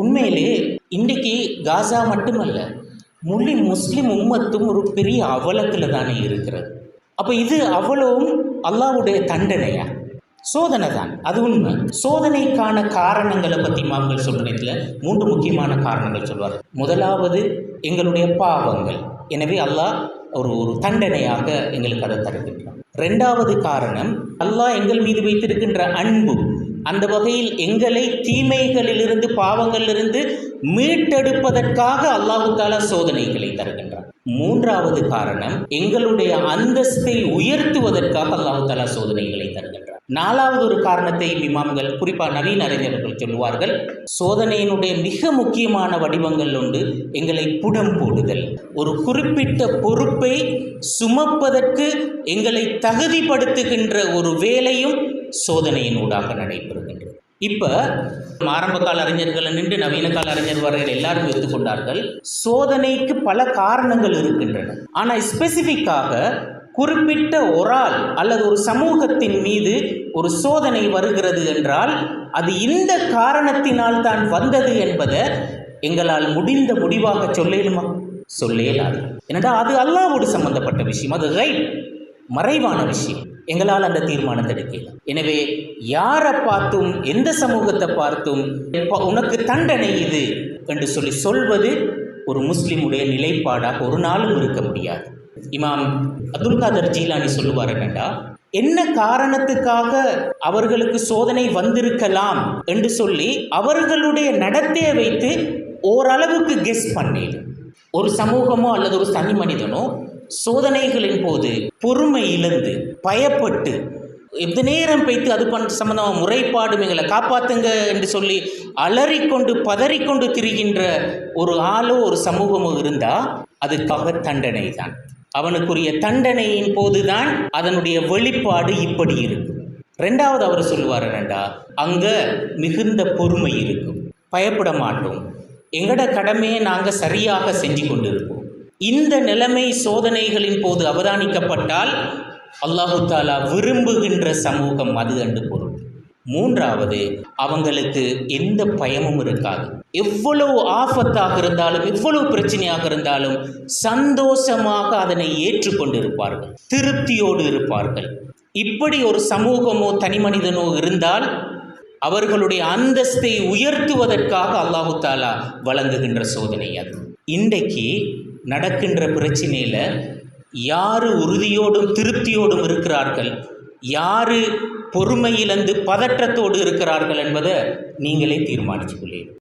உண்மையிலே இன்றைக்கி காசா மட்டுமல்ல முழு முஸ்லிம் உம்மத்தும் ஒரு பெரிய அவலத்தில் தானே இருக்கிறது. அப்போ இது அவ்வளவும் அல்லாஹ்வுடைய தண்டனையா? சோதனை தான் அது உண்மை. சோதனைக்கான காரணங்களை பற்றி மாங்கள் சொல்கிறதுல மூன்று முக்கியமான காரணங்கள் சொல்வார் முதலாவது எங்களுடைய பாவங்கள். எனவே அல்லாஹ் ஒரு ஒரு தண்டனையாக எங்களுக்கு அதை தருகின்றான். ரெண்டாவது காரணம் அல்லாஹ் எங்கள் மீது வைத்திருக்கின்ற அன்பு. அந்த வகையில் எங்களை தீமைகளிலிருந்து பாவங்களிலிருந்து மீட்டெடுப்பதற்காக அல்லாஹு தாலா சோதனைகளை தருகின்றான். மூன்றாவது காரணம் எங்களுடைய அந்தஸ்தை உயர்த்துவதற்காக அல்லாஹு தாலா சோதனைகளை தருகின்றான். நாலாவது ஒரு காரணத்தை இமாம்கள் குறிப்பாக நவீன அறிஞர்கள் சொல்லுவார்கள் சோதனையினுடைய மிக முக்கியமான வடிவங்கள் உண்டு எங்களை புடம் போடுதல். ஒரு குறிப்பிட்ட பொறுப்பை சுமப்பதற்கு எங்களை தகுதிப்படுத்துகின்ற ஒரு வேலையும் சோதனையின் ஊடாக நடைபெறுகின்றது. இப்போ ஆரம்ப கால அறிஞர்கள் நின்று நவீன கால அறிஞர் வரையில் எல்லாரும் எடுத்துக்கொண்டார்கள் சோதனைக்கு பல காரணங்கள் இருக்கின்றன. ஆனால் ஸ்பெசிஃபிக்காக குறிப்பிட்ட ஒரு ஆள் அல்லது ஒரு சமூகத்தின் மீது ஒரு சோதனை வருகிறது என்றால் அது இந்த காரணத்தினால் தான் வந்தது என்பதை எங்களால் முடிந்த முடிவாக சொல்லேலுமா சொல்லேலாது. என்னடா அது அல்லாவோடு சம்பந்தப்பட்ட விஷயம். அது ரைட் மறைவான விஷயம். எங்களால் அந்த தீர்மானத்தை எடுக்கல. எனவே யாரை பார்த்தும் எந்த சமூகத்தை பார்த்தும் உனக்கு தண்டனை இது? என்று சொல்லி சொல்வது ஒரு முஸ்லீமுடைய நிலைப்பாடாக ஒரு நாளும் இருக்க முடியாது. இமாம் அப்துல் காதர் ஜீலானி சொல்லுவார் என்னண்டா என்ன காரணத்துக்காக அவர்களுக்கு சோதனை வந்திருக்கலாம்? என்று சொல்லி அவர்களுடைய நடத்தையை வைத்து ஓரளவுக்கு கெஸ் பண்ணேன். ஒரு சமூகமோ அல்லது ஒரு தனி மனிதனோ சோதனைகளின் போது பொறுமை இழந்து பயப்பட்டு எந்த நேரம் பைத்து அது பண் சம்பந்தமாக முறைப்பாடும் எங்களை காப்பாத்துங்க என்று சொல்லி அலறிக்கொண்டு பதறிக்கொண்டு திரிகின்ற ஒரு ஆளோ ஒரு சமூகமோ இருந்தால் அதுக்காக தண்டனை தான். அவனுக்குரிய தண்டனையின் போதுதான் அதனுடைய வெளிப்பாடு இப்படி இருக்கும். ரெண்டாவது அவர் சொல்லுவார் என்னண்டா அங்கே மிகுந்த பொறுமை இருக்கும். பயப்பட மாட்டோம். எங்கட கடமையை நாங்கள் சரியாக செஞ்சு கொண்டிருப்போம். இந்த நிலைமை சோதனைகளின் போது அவதானிக்கப்பட்டால் அல்லாஹு தாலா விரும்புகின்ற சமூகம் அது என்று பொருள். மூன்றாவது அவங்களுக்கு எந்த பயமும் இருக்காது. எவ்வளவு ஆபத்தாக இருந்தாலும் எவ்வளவு பிரச்சனையாக இருந்தாலும் சந்தோஷமாக அதனை ஏற்றுக்கொண்டிருப்பார்கள். திருப்தியோடு இருப்பார்கள். இப்படி ஒரு சமூகமோ தனி மனிதனோ இருந்தால் அவர்களுடைய அந்தஸ்தை உயர்த்துவதற்காக அல்லாஹு தாலா வழங்குகின்ற சோதனை அது. இன்றைக்கு நடக்கின்ற பிரச்சனையில் யார் உறுதியோடும் திருப்தியோடும் இருக்கிறார்கள்? யார் பொறுமையிலிருந்து பதற்றத்தோடு இருக்கிறார்கள் என்பதை நீங்களே தீர்மானிச்சு கொள்ளீர்கள்